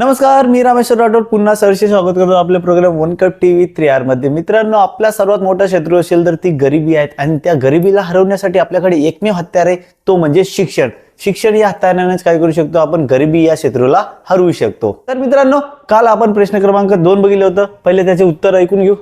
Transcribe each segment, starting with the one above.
नमस्कार मी रामेश्वर राठोड. पुन्हा सरसे स्वागत करतो आपल्या program one cup T V three आरमध्ये. मित्रांनो आपला सर्वात मोठा शत्रू असेल तर ती गरिबी आहेत आणि त्या गरिबीला हरवण्यासाठी आपल्याकडे एकमेव हत्यार आहे तो म्हणजे शिक्षण. शिक्षण या हत्यारानेच काय करू शकतो? आपण गरिबी या शत्रूला हरवू शकतो. तर मित्रांनो काल आपण प्रश्न क्रमांक दोन बघितलं होतं. पहिले त्याचे उत्तर ऐकून घेऊ.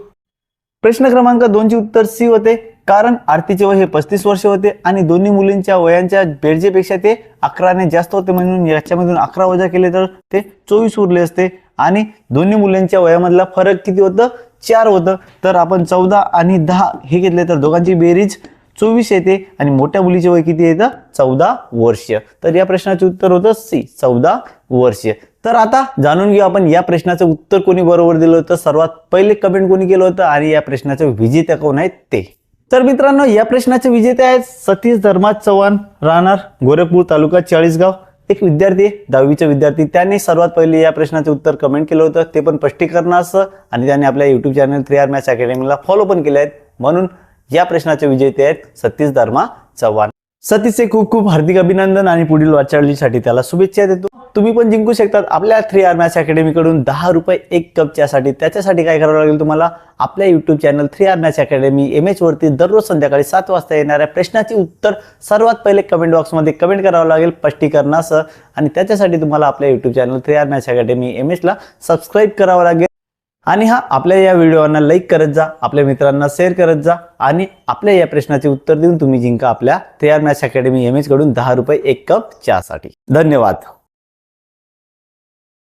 प्रश्न क्रमांक दोनचे उत्तर सी होते. कारण आरतीचे वय हे पस्तीस वर्ष होते आणि दोन्ही मुलींच्या वयांच्या बेरजेपेक्षा ते अकराने जास्त होते म्हणून याच्यामधून अकरा वजा केले तर ते चोवीस उरले असते. आणि दोन्ही मुलींच्या वयामधला फरक किती होतं? चार होतं. तर आपण चौदा आणि दहा हे घेतले तर दोघांची बेरीज चोवीस येते आणि मोठ्या मुलीचे वय किती येतं? चौदा वर्ष. तर या प्रश्नाचे उत्तर होतं सी चौदा वर्ष. तर आता जाणून घेऊ आपण या प्रश्नाचं उत्तर कोणी बरोबर दिलं होतं? सर्वात पहिले कमेंट कोणी केलं होतं? आणि या प्रश्नाचं विजेते कोण आहेत ते. तर मित्रांनो या प्रश्नाचे विजेते आहेत सतीश धर्माज चव्हाण. राहणार गोरखपूर तालुका चाळीसगाव. एक विद्यार्थी दहावीच्या दहावीचा विद्यार्थी. त्याने सर्वात पहिले या प्रश्नाचे उत्तर कमेंट केलं होतं. ते पण स्पष्टीकरणासह आणि त्याने आपल्या YouTube channel three R maths अकॅडमीला follow पण केले आहेत. म्हणून या प्रश्नाचे विजेते आहेत सतीश धर्मा चव्हाण. सतीशचे खूप खूप हार्दिक अभिनंदन आणि पुढील वाटचालीसाठी त्याला शुभेच्छा देतो. तुम्ही पण जिंकू शकतात. आपल्या थ्री आर मॅथ्स अकॅडमीकडून दहा रुपये एक कप चहासाठी. त्याच्यासाठी काय करावं लागेल तुम्हाला? आपल्या YouTube channel three R maths academy M H वरती दररोज संध्याकाळी सात वाजता येणाऱ्या प्रश्नाचे उत्तर सर्वात पहिले कमेंट बॉक्समध्ये कमेंट करावं लागेल. स्पष्टीकरणासह आणि त्याच्यासाठी तुम्हाला आपल्या YouTube channel three R maths academy M एचला subscribe करावं लागेल. आणि हा आपल्या या व्हिडिओना लाईक करत जा. आपल्या मित्रांना शेअर करत जा. आणि आपल्या या प्रश्नाचे उत्तर देऊन तुम्ही जिंका आपल्या three R maths academy M एचकडून दहा रुपये एक कप चहासाठी. धन्यवाद.